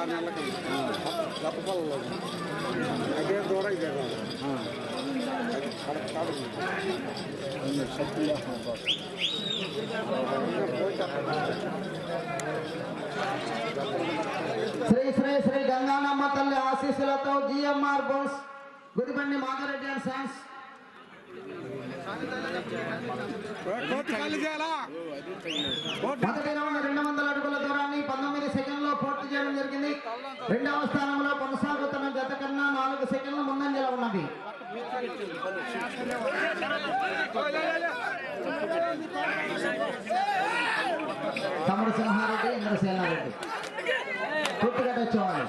ఆరు నెలలకి గొప్ప పొలంలో అదే దూరం ఇదే దూరం. శ్రీ శ్రీ శ్రీ గంగానమ్మ తల్లి ఆశీస్సులతో GMR Bose Gudibandi Madhavareddy and sons మొదటి రౌండ్ రెండు వందల అడుగుల సెకండ్లో పూర్తి చేయడం జరిగింది. రెండవ స్థానంలో కొనసాగుతున్న గత కన్నా నాలుగు సెకండ్ల ముందంజల ఉన్నది. తమ్ముడు సింహారెడ్డి ఇంద్రసేనారెడ్డి పూర్తిగా వచ్చేవాళ్ళు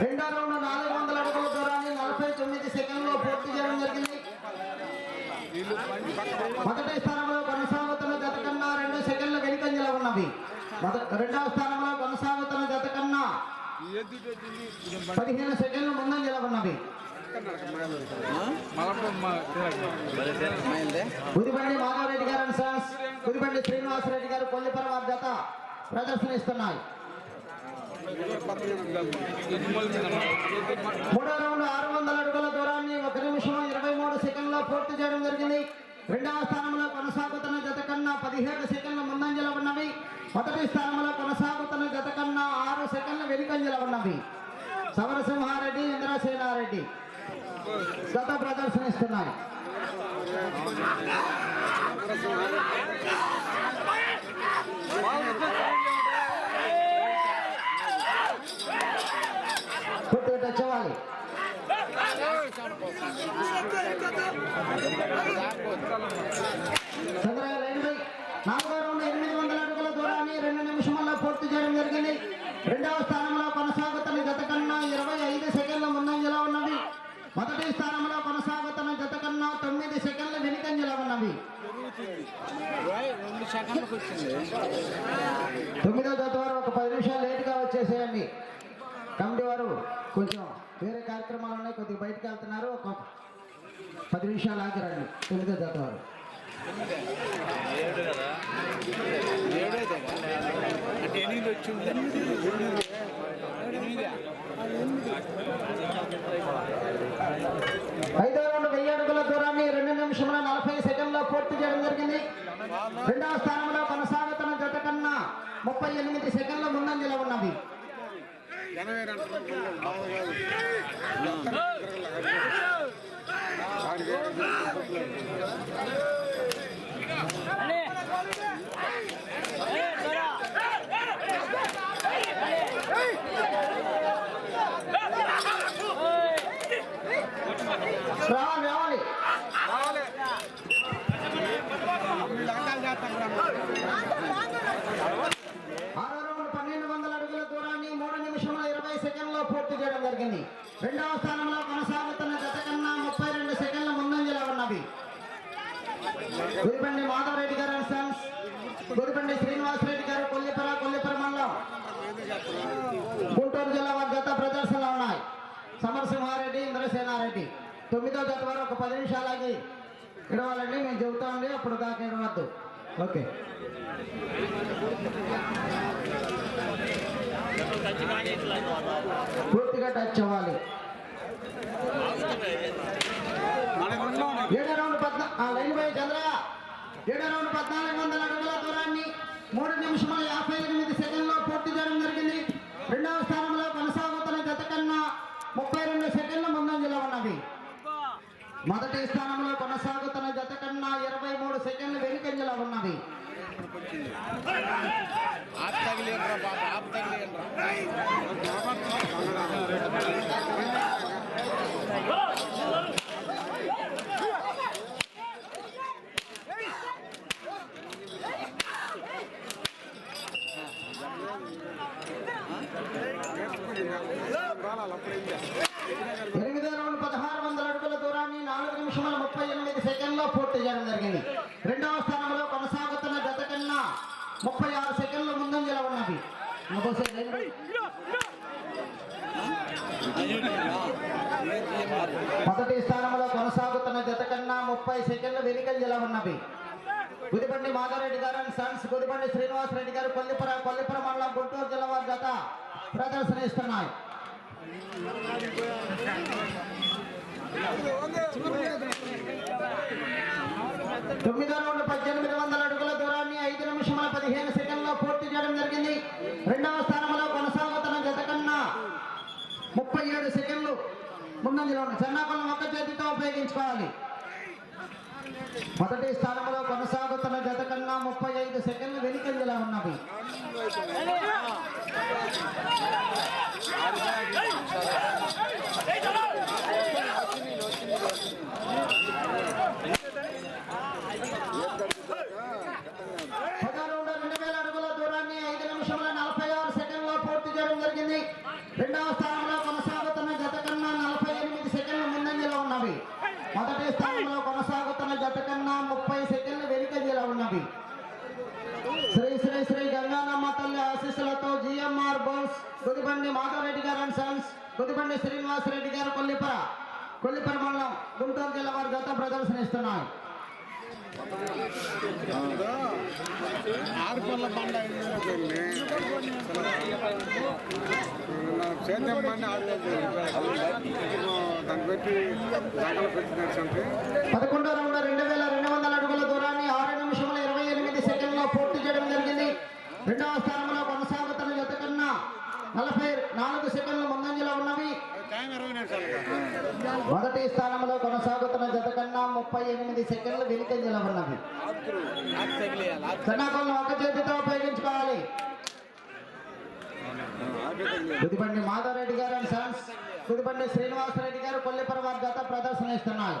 రెండో రౌండ్ నాలుగు వందల అడుగుల దూరాన్ని నలభై తొమ్మిది సెకండ్లో పూర్తి చేయడం జరిగింది మొదటి స్థానంలో కొనసాగుతున్న జత కన్నా రెండు సెకండ్ల వెనుకంజల ఉన్నవి. రెండవ స్థానంలో కొనసాగుతున్న జత కన్నా పదిహేను సెకండ్లు ముందంజలో ఉన్నవి. గుదిబండి మాధవరెడ్డి గారు అండ్ గుదిబండి శ్రీనివాసరెడ్డి గారు కొల్లిపరవారి జత ప్రదర్శన ఇస్తున్నాయి మూడో రౌండ్ ఆరు వందల అడుగుల దూరాన్ని ఒక నిమిషం ఇరవై మూడు సెకండ్లో పూర్తి చేయడం జరిగింది. రెండవ స్థానంలో కొనసాగుతున్న జత కన్నా పదిహేడు సెకండ్ల ముందంజలో ఉన్నవి. మొదటి స్థానంలో కొనసాగుతున్న జత కన్నా ఆరు సెకండ్ల వెనుకంజలో ఉన్నవి. సమరసింహారెడ్డి ఇంద్రసేనారెడ్డి గత ప్రదర్శనిస్తున్నారు కొద్దిగా టచ్ అవ్వాలి నాలుగో రౌండ్ ఎనిమిది వందల అడుగుల దూరాన్ని రెండు నిమిషముల్లో పూర్తి చేయడం జరిగింది. రెండవ స్థానంలో కొనసాగుతున్న గత కన్నా ఇరవై ఐదు సెకండ్ల ముందంజలో ఉన్నవి. మొదటి స్థానంలో కొనసాగుతున్న గత కన్నా తొమ్మిది సెకండ్ల వెనుకంజలో ఉన్నవి. రెండు సెకండ్లకు తొమ్మిదో జత వారు ఒక పది నిమిషాలు లేటుగా వచ్చేసేయండి. కమిటీ వారు. కొంచెం వేరే కార్యక్రమాలు ఉన్నాయి కొద్దిగా బయటకు వెళ్తున్నారు. ఒక పది నిమిషాలు ఆగిరండి. తొమ్మిదో జత వారు. ఐదో వెయ్యి అడుగుల దూరాన్ని రెండు నిమిషముల నలభై సెకండ్లో పూర్తి చేయడం జరిగింది. రెండవ స్థానంలో కొనసాగుతున్న జత కన్నా ముప్పై ఎనిమిది సెకండ్ల ముందంజలో ఉన్నది. ఎనభై రెండు రావాలి. రావాలి. వీళ్ళు అంకాలు చేస్తాం ఆరో రౌండ్ పన్నెండు వందల అడుగుల దూరాన్ని మూడు నిమిషముల ఇరవై సెకండ్లో పూర్తి చేయడం జరిగింది రెండవ స్థానంలో కొనసాగుతున్న జత కన్నా ముప్పై రెండు సెకండ్ల ముందంజలో ఉన్నవి గురిబండి మాధవరెడ్డి గారు అండ్ సన్స్ గురిబండి శ్రీనివాసరెడ్డి గారు కొల్లిపర కొల్లిపర మండలం గుంటూరు జిల్లా వారి జత ప్రదర్శనలో ఉన్నాయి సమరసింహారెడ్డి ఇంద్రసేనారెడ్డి తొమ్మిదో జత వారు ఒక పది నిమిషాలకి ఇడవాలండి మేము చెబుతామండి అప్పుడు దాకా ఇడవద్దు. ఓకే. పూర్తిగా టచ్ అవ్వాలి. ఏడు రౌండ్ పద్నాలుగు ఆ, చంద్ర. ఏడు రౌండ్ పద్నాలుగు వందల అడుగుల దూరాన్ని మూడు నిమిషముల యాభై ఎనిమిది సెకండ్లో పూర్తి చేయడం జరిగింది. రెండవ స్థానంలో కొనసాగుతున్న జత కన్నా ముప్పై రెండు సెకండ్ల ముందంజలో ఉన్నది. మొదటి స్థానంలో కొనసాగుతున్న జత కన్నా ఇరవై మూడు సెకండ్లు వెనుకంజలో ఉన్నది. ఆపు తగిలేంద్రా బాబు ఆపు తగిలేంద్రా ఎనిమిదో రౌండ్ పదహారు వందల అడుగుల దూరాన్ని నాలుగు నిమిషముల ముప్పై ఎనిమిది సెకండ్లో పూర్తి చేయడం జరిగింది. రెండవ స్థానంలో కొనసాగుతున్న జత కన్నా ముప్పై ఆరు సెకండ్ల ముందంజలో ఉన్నది. మొదటి స్థానంలో కొనసాగుతున్న జత కన్నా ముప్పై సెకండ్లు వెనుకంజలో ఉన్నవి గుదిబండి మాధారెడ్డి గారు అండ్ సన్స్ గుదిబండి శ్రీనివాస్ రెడ్డి గారు కొల్లిపుర కొల్లిపుర మండలం గుంటూరు జిల్లా వారి జత ప్రదర్శన ఇస్తున్నాయి. తొమ్మిదో రౌండ్ పద్దెనిమిది వందల అడుగుల దూరాన్ని ఐదు నిమిషముల పదిహేను సెకండ్లో పూర్తి చేయడం జరిగింది. రెండవ స్థానంలో కొనసాగుతున్న జత కన్నా ముప్పై ఏడు సెకండ్లు ముందంజలో ఉన్న చెన్నాకులను ఒక్క చేతితో ఉపయోగించుకోవాలి. మొదటి స్థానంలో కొనసాగుతున్న జత కన్నా ముప్పై ఐదు సెకండ్లు వెనుకంజలో ఉన్నవి పదో రౌండ్ రెండు వేల అడుగుల దూరాన్ని ఐదు నిమిషముల నలభై ఆరు సెకండ్లో పూర్తి చేయడం జరిగింది రెండవ స్థానంలో కొనసాగుతున్న జత కన్నా నలభై ఎనిమిది సెకండ్లు ముందంజలో ఉన్నవి మొదటి స్థానంలో కొనసాగుతున్న జత కన్నా ముప్పై సెకండ్లు వెనుకంజలో ఉన్నవి శ్రీ శ్రీ శ్రీ గంగానమ్మ తల్లి ఆశీస్సులతో జిఎంఆర్ బోస్ గుదిబండి మాధవరెడ్డి గారు అండ్ సన్స్ గుదిబండి శ్రీనివాసరెడ్డి గారు కొల్లిపర కొల్లిపర మండలం గుంటూరు జిల్లా వారి జత ప్రదర్శనిస్తున్నాయి ఆరుపల్ల బండ సేద్యం బండి దాన్ని పెట్టి పదకొండో రౌండ్ రెండు వేల రెండు వందల అడుగుల దూరాన్ని ఆరు నిమిషముల ఇరవై ఎనిమిది సెకండ్లో పూర్తి చేయడం జరిగింది. రెండవ కన్నా నలభై నాలుగు సెకండ్లు ముందంజలో ఉన్నవి. మొదటి స్థానంలో కొనసాగుతున్న జత కన్నా ముప్పై ఎనిమిది సెకండ్లు వెనుకంజలో ఉన్నవి. సన్నాకులను ఒక చేతితో ఉపయోగించుకోవాలి. గుదిబండి మాధవరెడ్డి గారు అండ్ సన్స్ గుదిబండి శ్రీనివాసరెడ్డి గారు కొల్లిపర వారి జత ప్రదర్శన ఇస్తున్నారు.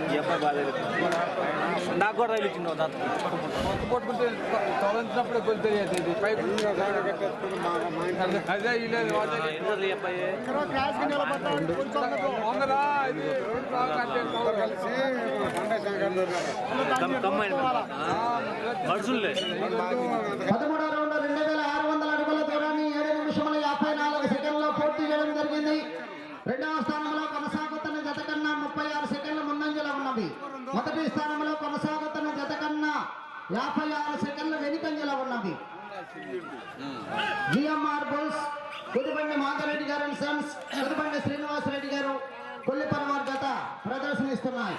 మీరు ఎప్పుడు బాధలేదు నాకు కూడా రైలు ఇచ్చిండు తాత కొట్టుకుంటే తొలగించినప్పుడే గొలు తెలియదు ఇది పైపు అదే ఇలేదు ఎన్ని అబ్బాయి? వందరా ఇది కమ్మైన మనుషులే పదమూడో రౌండ్ రెండు వేల ఆరు వందల అడుగుల దూరాన్ని ఏడు నిమిషముల యాభై నాలుగు సెకండ్లో పూర్తి చేయడం జరిగింది. రెండవ స్థానంలో కన్నా ముప్పై ఆరు సెకండ్ల ముందంజలో ఉన్నది. మొదటి స్థానంలో కొనసాగుతున్న జత కన్నా యాభై ఆరు సెకండ్ల వెనుకంజలో ఉన్నది. జిఎంఆర్ బుల్స్ కుదిబండి మాధవరెడ్డి గారు అండ్ సన్స్ కుదిబండి శ్రీనివాసరెడ్డి గారు కొల్లిపరవారి జత ప్రదర్శనిస్తున్నాయి.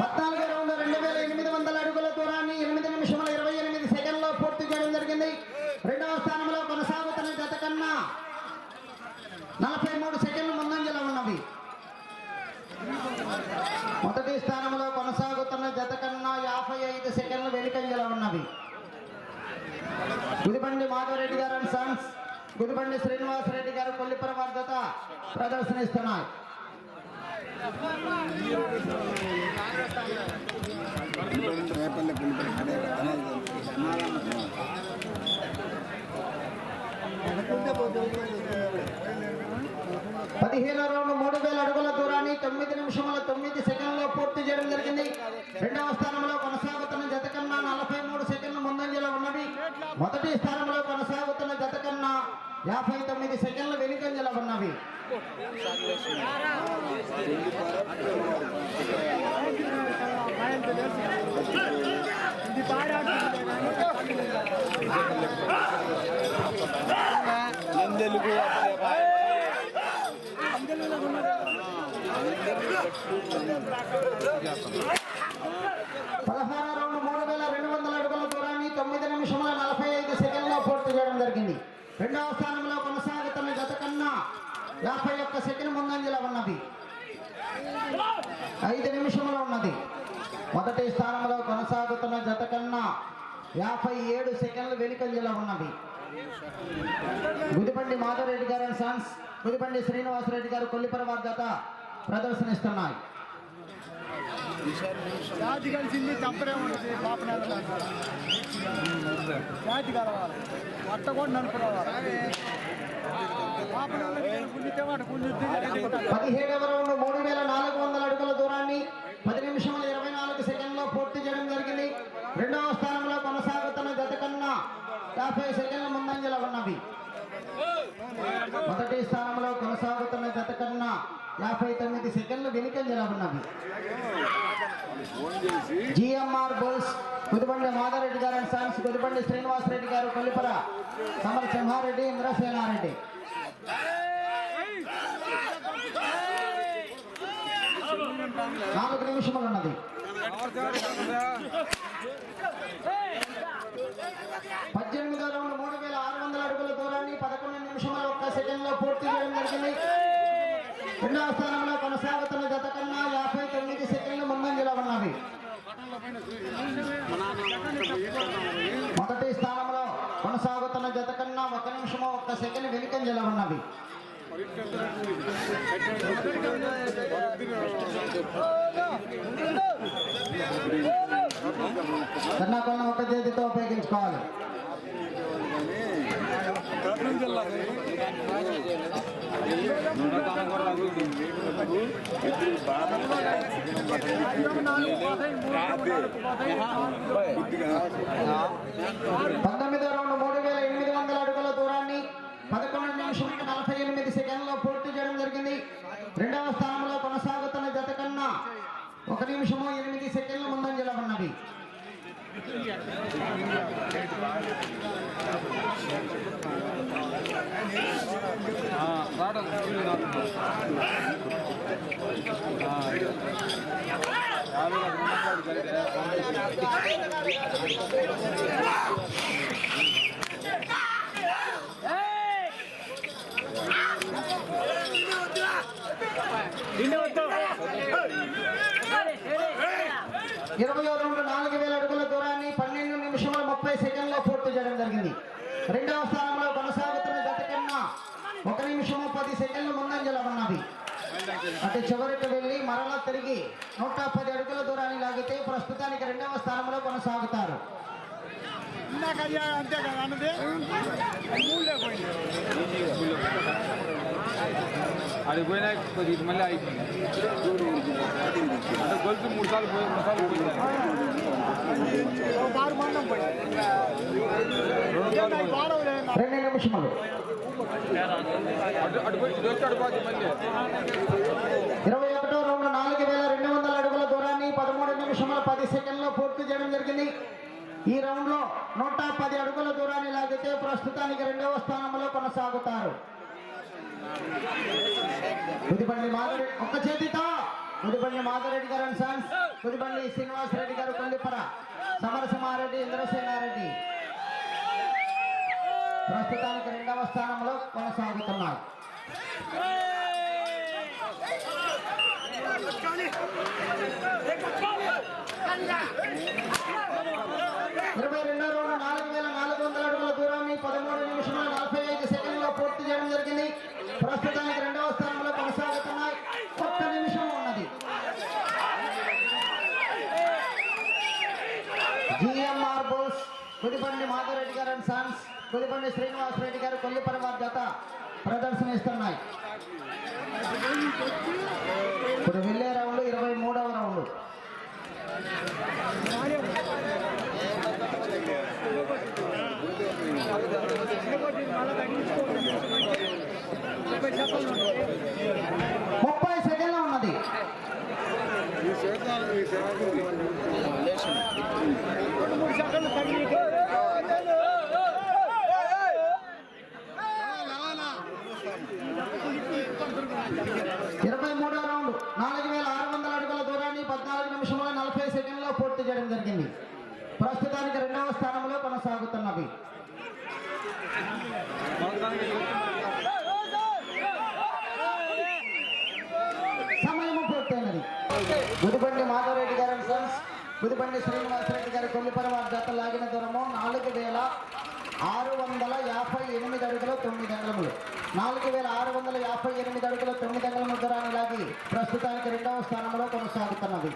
పద్నాలుగు రెండు వేల ఎనిమిది వందల అడుగుల దూరాన్ని ఎనిమిది నిమిషముల ఇరవై ఎనిమిది సెకండ్లో పూర్తి చేయడం జరిగింది రెండవ స్థానంలో కొనసాగుతున్న జత కన్నా నలభై మూడు సెకండ్లు ముందంజలో ఉన్నవి మొదటి స్థానంలో కొనసాగుతున్న జత కన్నా యాభై ఐదు సెకండ్లు వెనుకంజలో ఉన్నవి గుదిబండి మాధవరెడ్డి గారు అండ్ సన్స్ గుదిబండి శ్రీనివాసరెడ్డి గారు కొల్లిపుర వారి జత ప్రదర్శనిస్తున్నాయి పదిహేను రౌండ్ మూడు వేల అడుగుల దూరాన్ని తొమ్మిది నిమిషముల తొమ్మిది సెకండ్లో పూర్తి చేయడం జరిగింది రెండవ స్థానంలో కొనసాగుతున్న జత కన్నా నలభై మూడు సెకండ్లు ముందంజలో ఉన్నవి మొదటి స్థానంలో కొనసాగుతున్న జత కన్నా యాభై తొమ్మిది సెకండ్లు వెనుకంజలో ఉన్నవి పదహారు రౌండ్ మూడు వేల రెండు వందల అడుగుల దూరాన్ని తొమ్మిది నిమిషముల నలభై ఐదు సెకండ్లో పూర్తి చేయడం జరిగింది. రెండవ స్థానంలో కొనసాగుతున్న జత కన్నా యాభై ఒక్క సెకండ్ ముందంజలో ఉన్నది. ఐదు నిమిషంలో ఉన్నది. మొదటి స్థానంలో కొనసాగుతున్న జత కన్నా యాభై ఏడు సెకండ్లు వెనుకంజలో ఉన్నది. గుదిబండి మాధవరెడ్డి గారు అండ్ సన్స్ గుదిపండి శ్రీనివాసరెడ్డి గారు కొల్లిపరవార్ జత ప్రదర్శనిస్తున్నాయి. జాతి కలిసింది తప్పనే ఉంటుంది పాప నెల జాతి కలవాలి పదిహేడవ రౌండ్ మూడు వేల నాలుగు వందల అడుగుల దూరాన్ని పది నిమిషముల ఇరవై నాలుగు సెకండ్లో పూర్తి చేయడం జరిగింది. రెండవ స్థానంలో కొనసాగుతున్న గత కన్నా యాభై సెకండ్ల ముందంజల ఉన్నవి. మొదటి స్థానంలో కొనసాగుతున్న గత కన్నా యాభై తొమ్మిది సెకండ్లు వెనుకంజల ఉన్నవి. జిఎంఆర్ బోల్స్ కుదిబండి మాధారెడ్డి గారు అండ్ సన్స్ కుదిబండి శ్రీనివాసరెడ్డి గారు కొల్లిపర సమర సింహారెడ్డి ఇంద్రసేనారెడ్డి నాలుగు నిమిషములు ఉన్నది. పద్దెనిమిదో రౌండ్ మూడు వేల ఆరు వందల అడుగుల దూరాన్ని పదకొండు నిమిషముల ఒక్క సెకండ్లో పూర్తి చేయడం జరిగింది. రెండవ స్థానంలో కొనసాగుతున్న గత కన్నా యాభై తొమ్మిది సెకండ్లు ముందంజలో ఉన్నవి. మొదటి స్థానం కొనసాగుతున్న జత కన్నా ఒక నిమిషము ఒక్క సెకండ్ వెనుకంజల ఉన్నవి. కన్నాకొన్న ఒక చేతితో ఉపయోగించుకోవాలి. పంతొమ్మిది రౌండ్ మూడు వేల ఎనిమిది వందల అడుగుల దూరాన్ని పదకొండు నలభై ఎనిమిది సెకండ్లో పూర్తి చేయడం జరిగింది. రెండవ స్థానంలో కొనసాగుతున్న జత కన్నా ఒక నిమిషము ఎనిమిది సెకండ్ల ముందంజలో ఉన్నవి ఇరవై రెండు నాలుగు వేల అడుగుల దూరాన్ని పన్నెండు నిమిషముల ముప్పై సెకండ్లో పూర్తి చేయడం జరిగింది. రెండవ స్థానంలో కొనసాగుతున్న గత కన్నా ఒక నిమిషము పది సెకండ్లు ముందంజలో ఉన్నది. అటు చివరికి వెళ్ళి మరలా తిరిగి నూట పది అడుగుల దూరాన్ని లాగితే ప్రస్తుతానికి రెండవ స్థానంలో కొనసాగుతారు. అంతే కదా అది పోయినా కొద్దిగా మళ్ళీ అయిపోయింది అంటే గొలుసు మూడు సార్లు పోయి మూడు సార్లు రెండు నిమిషములు. ఇరవై ఒకటో రౌండ్ నాలుగు వేల రెండు వందల అడుగుల దూరాన్ని పదమూడు నిమిషముల పది సెకండ్లో పూర్తి చేయడం జరిగింది. ఈ రౌండ్లో నూట పది అడుగుల దూరాన్ని లాగితే ప్రస్తుతానికి రెండవ స్థానంలో కొనసాగుతారు. కుదిబండి మాధురెడ్డి ఒక్క చేతితో. కుదిబండి మాధురెడ్డి గారు అండ్ సన్స్ కుదిబండి శ్రీనివాస్ రెడ్డి గారు కొండిపర. సమరసింహారెడ్డి ఇంద్రసేనారెడ్డి. ప్రస్తుతానికి రెండవ స్థానంలో కొనసాగుతున్నారు. ఇరవై రెండో రోజు నాలుగు సన్స్ శ్రీనివాసరెడ్డి శ్రీనివాస్ రెడ్డి గారు కొల్లిపర వారి జత ప్రదర్శన ఇస్తున్నాయి ఇప్పుడు వెళ్ళే రౌండ్ ఇరవై మూడవ రౌండ్ ముప్పై సెకండ్లు ఉన్నది రెండు మూడు సెకండ్లు తగిలి ఇరవై మూడో రౌండ్ నాలుగు వేల ఆరు వందల అడుగుల దూరాన్ని పద్నాలుగు నిమిషముల నలభై సెకండ్లో పూర్తి చేయడం జరిగింది ప్రస్తుతానికి రెండవ స్థానంలో కొనసాగుతున్నవి. సమయము పూర్తయినది. గుడిబండి మాధవరెడ్డి గారు సన్స్ పుదుబండి శ్రీనివాసరెడ్డి గారి కొల్లిపరవారి జత లాగిన దూరము నాలుగు వేల ఆరు వందల యాభై ఎనిమిది అడుగుల తొమ్మిది అంగళములు నాలుగు వేల ఆరు వందల యాభై ఎనిమిది అడుగుల తొమ్మిది అంగళముల దూరాన్ని లాగి ప్రస్తుతానికి రెండవ స్థానంలో కొనసాగుతున్నది